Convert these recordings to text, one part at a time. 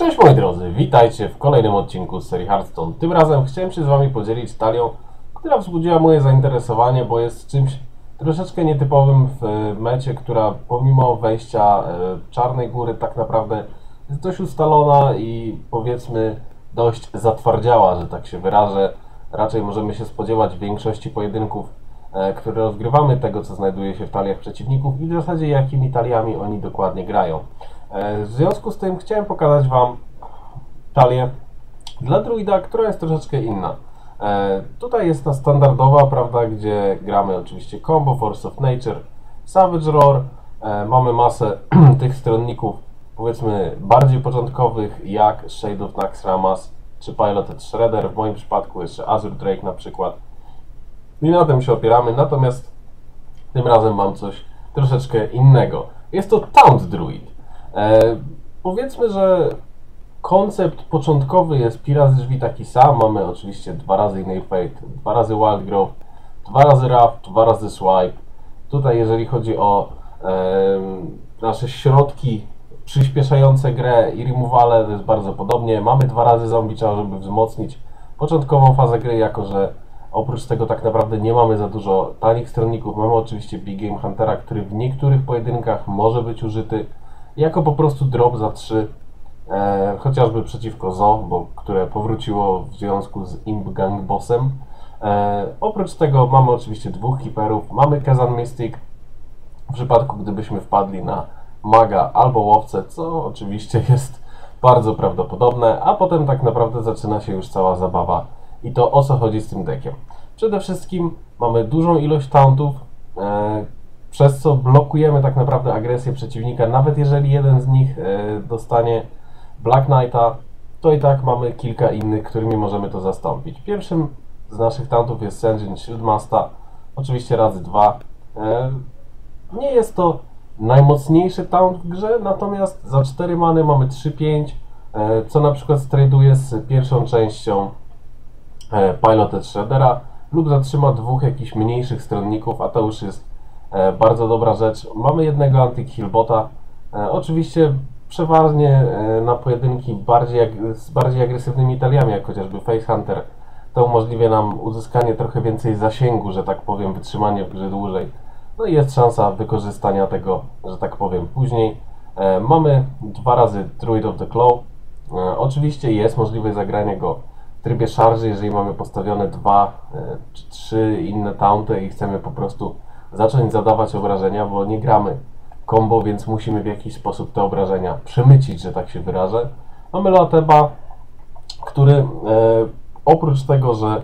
Cześć moi drodzy, witajcie w kolejnym odcinku z serii Hearthstone. Tym razem chciałem się z Wami podzielić talią, która wzbudziła moje zainteresowanie, bo jest czymś troszeczkę nietypowym w mecie, która pomimo wejścia e, Czarnej Góry tak naprawdę jest dość ustalona i powiedzmy dość zatwardziała, że tak się wyrażę. Raczej możemy się spodziewać większości pojedynków, e, które rozgrywamy, tego co znajduje się w taliach przeciwników i w zasadzie jakimi taliami oni dokładnie grają. E, W związku z tym chciałem pokazać Wam talię dla druida, która jest troszeczkę inna. E, tutaj jest ta standardowa, prawda, gdzie gramy oczywiście combo, Force of Nature, Savage Roar. E, mamy masę tych stronników, powiedzmy, bardziej początkowych, jak Shade of Naxxramas czy Piloted Shredder, w moim przypadku jeszcze Azure Drake na przykład. I na tym się opieramy, natomiast tym razem mam coś troszeczkę innego. Jest to Taunt Druid. E, powiedzmy, że koncept początkowy jest pi razy drzwi taki sam. Mamy oczywiście dwa razy Inner Fate, dwa razy Wild Growth, dwa razy Raft, dwa razy Swipe. Tutaj jeżeli chodzi o em, nasze środki przyspieszające grę i removale, to jest bardzo podobnie. Mamy dwa razy zombie trzeba, żeby wzmocnić początkową fazę gry, jako że oprócz tego tak naprawdę nie mamy za dużo tanich stronników. Mamy oczywiście Big Game Huntera, który w niektórych pojedynkach może być użyty jako po prostu drop za 3, e, chociażby przeciwko Zo, bo, które powróciło w związku z Imp Gang Bossem. E, oprócz tego mamy oczywiście dwóch hiperów, mamy Kazan Mystic, w przypadku gdybyśmy wpadli na maga albo łowcę, co oczywiście jest bardzo prawdopodobne, a potem tak naprawdę zaczyna się już cała zabawa i to o co chodzi z tym deckiem. Przede wszystkim mamy dużą ilość tauntów, e, przez co blokujemy tak naprawdę agresję przeciwnika, nawet jeżeli jeden z nich e, dostanie Black Knighta, to i tak mamy kilka innych, którymi możemy to zastąpić. Pierwszym z naszych tauntów jest Senjin Shieldmaster, oczywiście razy dwa. E, nie jest to najmocniejszy taunt w grze, natomiast za 4 many mamy 3-5, e, co na przykład straduje z pierwszą częścią Piloted Shreddera lub zatrzyma dwóch jakichś mniejszych stronników, a to już jest bardzo dobra rzecz. Mamy jednego anti-healbota, e, oczywiście przeważnie e, na pojedynki bardziej, z bardziej agresywnymi taliami, jak chociażby Face Hunter. To umożliwia nam uzyskanie trochę więcej zasięgu, że tak powiem, wytrzymanie w grze dłużej. No i jest szansa wykorzystania tego, że tak powiem, później. E, mamy dwa razy Druid of the Claw. E, oczywiście jest możliwe zagranie go w trybie szarży, jeżeli mamy postawione dwa e, czy trzy inne taunty i chcemy po prostu zacząć zadawać obrażenia, bo nie gramy combo, więc musimy w jakiś sposób te obrażenia przemycić, że tak się wyrażę. Mamy Loateba, który e, oprócz tego, że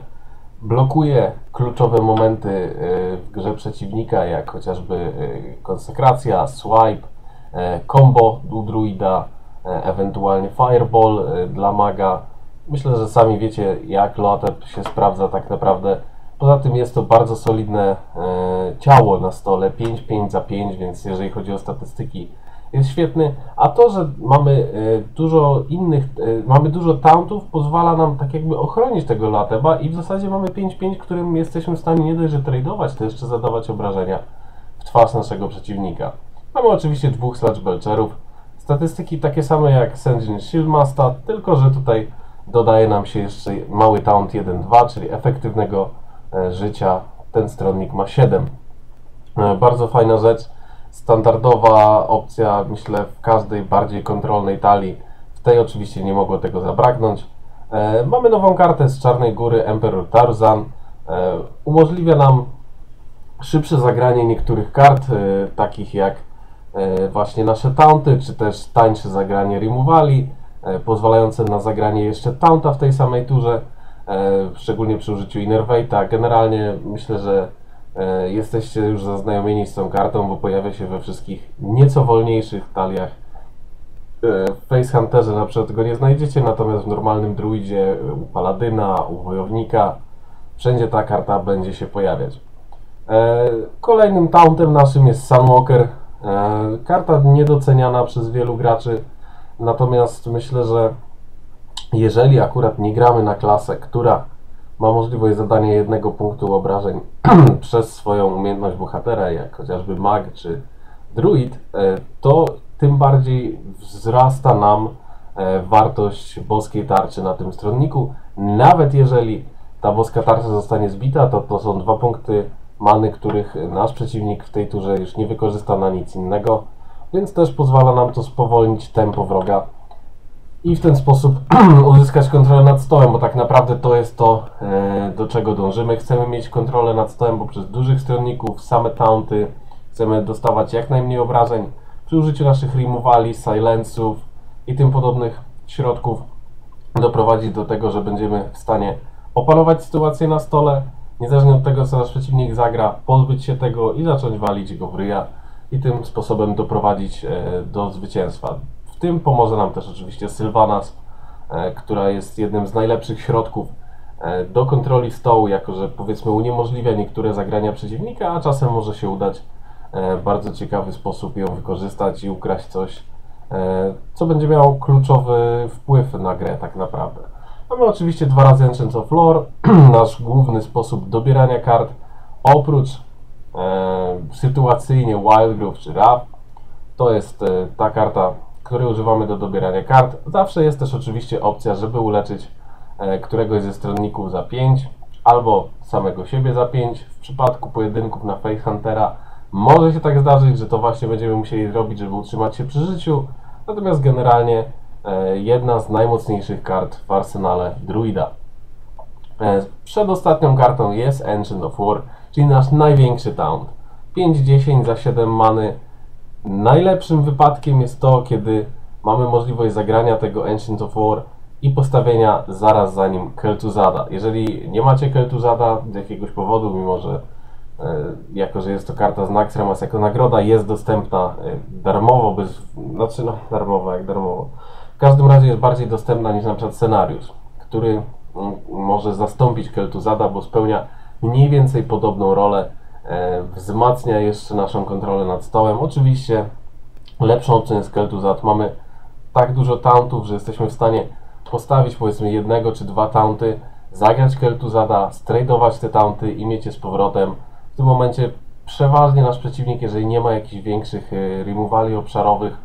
blokuje kluczowe momenty e, w grze przeciwnika, jak chociażby e, konsekracja, swipe, e, combo u druida, e, ewentualnie fireball e, dla maga. Myślę, że sami wiecie, jak Loatep się sprawdza tak naprawdę. Poza tym jest to bardzo solidne e, ciało na stole, 5-5 za 5, więc jeżeli chodzi o statystyki, jest świetny. A to, że mamy e, dużo innych, e, mamy dużo tauntów, pozwala nam tak jakby ochronić tego Lateba i w zasadzie mamy 5-5, którym jesteśmy w stanie nie dość, że tradeować, to jeszcze zadawać obrażenia w twarz naszego przeciwnika. Mamy oczywiście dwóch Sludge Belcherów. Statystyki takie same jak Senjin Shieldmaster, tylko że tutaj dodaje nam się jeszcze mały taunt 1-2, czyli efektywnego życia. Ten stronnik ma 7. E, Bardzo fajna rzecz. Standardowa opcja, myślę, w każdej bardziej kontrolnej talii. W tej oczywiście nie mogło tego zabraknąć. E, mamy nową kartę z Czarnej Góry, Emperor Tarzan. E, umożliwia nam szybsze zagranie niektórych kart, e, takich jak e, właśnie nasze taunty, czy też tańsze zagranie removali, e, pozwalające na zagranie jeszcze taunta w tej samej turze, e, szczególnie przy użyciu Innervate'a. Generalnie myślę, że e, jesteście już zaznajomieni z tą kartą, bo pojawia się we wszystkich nieco wolniejszych taliach. E, W Face Hunterze na przykład go nie znajdziecie, natomiast w normalnym druidzie, e, u Paladyna, u Wojownika, wszędzie ta karta będzie się pojawiać. E, Kolejnym tauntem naszym jest Sunwalker. E, Karta niedoceniana przez wielu graczy, natomiast myślę, że jeżeli akurat nie gramy na klasę, która ma możliwość zadania jednego punktu obrażeń przez swoją umiejętność bohatera, jak chociażby mag czy druid, e, to tym bardziej wzrasta nam e, wartość boskiej tarczy na tym stronniku. Nawet jeżeli ta boska tarcza zostanie zbita, to to są dwa punkty many, których nasz przeciwnik w tej turze już nie wykorzysta na nic innego, więc też pozwala nam to spowolnić tempo wroga i w ten sposób uzyskać kontrolę nad stołem, bo tak naprawdę to jest to, e, do czego dążymy. Chcemy mieć kontrolę nad stołem poprzez dużych stronników, same taunty, chcemy dostawać jak najmniej obrażeń przy użyciu naszych removali, silenców i tym podobnych środków doprowadzić do tego, że będziemy w stanie opanować sytuację na stole, niezależnie od tego, co nasz przeciwnik zagra, pozbyć się tego i zacząć walić go w ryja i tym sposobem doprowadzić e, do zwycięstwa. W tym pomoże nam też oczywiście Sylvanas, e, która jest jednym z najlepszych środków e, do kontroli stołu, jako że powiedzmy uniemożliwia niektóre zagrania przeciwnika, a czasem może się udać w bardzo ciekawy sposób ją wykorzystać i ukraść coś, co będzie miało kluczowy wpływ na grę tak naprawdę. Mamy oczywiście dwa razy Enchant of Lore, nasz główny sposób dobierania kart, oprócz e, sytuacyjnie Wildgrove czy Rap. To jest e, ta karta, której używamy do dobierania kart. Zawsze jest też oczywiście opcja, żeby uleczyć e, któregoś ze stronników za 5 albo samego siebie za 5. W przypadku pojedynków na Face Huntera może się tak zdarzyć, że to właśnie będziemy musieli zrobić, żeby utrzymać się przy życiu. Natomiast generalnie E, jedna z najmocniejszych kart w arsenale druida. E, przedostatnią kartą jest Ancient of War, czyli nasz największy taunt. 5-10 za 7 many. Najlepszym wypadkiem jest to, kiedy mamy możliwość zagrania tego Ancient of War i postawienia zaraz za nim Keltuzada. Jeżeli nie macie Keltuzada z jakiegoś powodu, mimo że e, jako, że jest to karta z Naxxramas jako nagroda, jest dostępna darmowo, bez, znaczy no darmowo jak darmowo, w każdym razie jest bardziej dostępna niż na przykład scenariusz, który mm, może zastąpić Keltuzada, bo spełnia mniej więcej podobną rolę, e, wzmacnia jeszcze naszą kontrolę nad stołem. Oczywiście lepszą opcją jest Keltuzad. Mamy tak dużo tauntów, że jesteśmy w stanie postawić powiedzmy jednego czy dwa taunty, zagrać Keltuzada, stradować te taunty i mieć je z powrotem. W tym momencie przeważnie nasz przeciwnik, jeżeli nie ma jakichś większych e, removali obszarowych,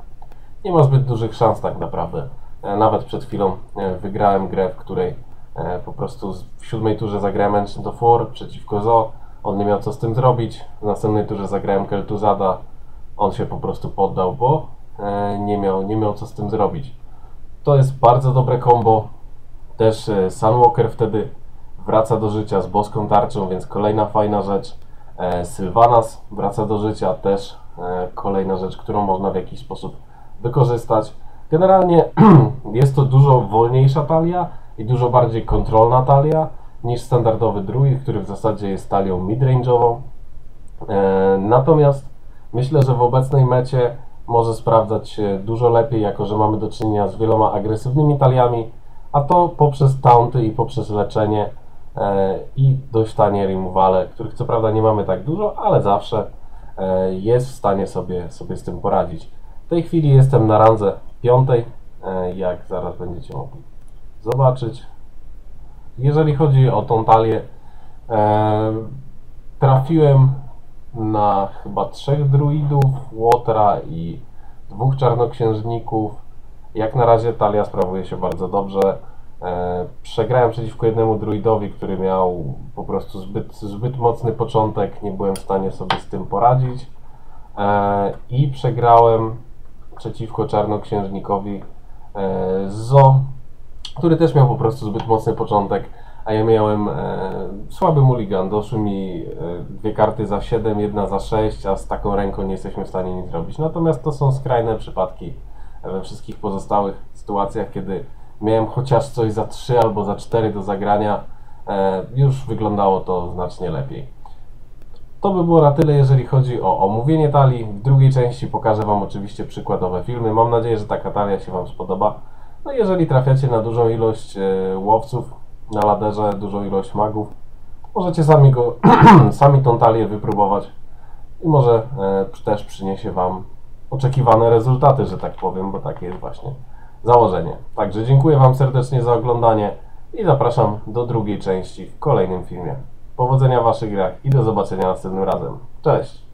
nie ma zbyt dużych szans tak naprawdę. E, nawet przed chwilą e, wygrałem grę, w której e, po prostu w siódmej turze zagrałem Ancient of War przeciwko Zo. On nie miał co z tym zrobić. W następnej turze zagrałem Keltuzada. On się po prostu poddał, bo nie miał, nie miał co z tym zrobić. To jest bardzo dobre combo. Też Sunwalker wtedy wraca do życia z boską tarczą, więc kolejna fajna rzecz. Sylvanas wraca do życia, też kolejna rzecz, którą można w jakiś sposób wykorzystać. Generalnie jest to dużo wolniejsza talia i dużo bardziej kontrolna talia niż standardowy druid, który w zasadzie jest talią midrange'ową. E, natomiast myślę, że w obecnej mecie może sprawdzać się dużo lepiej, jako że mamy do czynienia z wieloma agresywnymi taliami, a to poprzez taunty i poprzez leczenie e, i dość tanie removale, których co prawda nie mamy tak dużo, ale zawsze e, jest w stanie sobie, sobie z tym poradzić. W tej chwili jestem na randze piątej, jak zaraz będziecie mogli zobaczyć. Jeżeli chodzi o tą talię, e, trafiłem na chyba trzech druidów, Łotra i dwóch czarnoksiężników. Jak na razie talia sprawuje się bardzo dobrze. E, przegrałem przeciwko jednemu druidowi, który miał po prostu zbyt, zbyt mocny początek, nie byłem w stanie sobie z tym poradzić. I przegrałem przeciwko czarnoksiężnikowi e, Zo, który też miał po prostu zbyt mocny początek, a ja miałem e, słaby mulligan. Doszły mi e, dwie karty za 7, jedna za 6, a z taką ręką nie jesteśmy w stanie nic zrobić. Natomiast to są skrajne przypadki we wszystkich pozostałych sytuacjach, kiedy miałem chociaż coś za 3 albo za 4 do zagrania, e, już wyglądało to znacznie lepiej. To by było na tyle, jeżeli chodzi o omówienie talii. W drugiej części pokażę Wam oczywiście przykładowe filmy. Mam nadzieję, że taka talia się Wam spodoba. No jeżeli trafiacie na dużą ilość e, łowców na laderze, dużą ilość magów, możecie sami, go, sami tą talię wypróbować i może e, też przyniesie Wam oczekiwane rezultaty, że tak powiem, bo takie jest właśnie założenie. Także dziękuję Wam serdecznie za oglądanie i zapraszam do drugiej części w kolejnym filmie. Powodzenia w Waszych grach i do zobaczenia następnym razem. Cześć!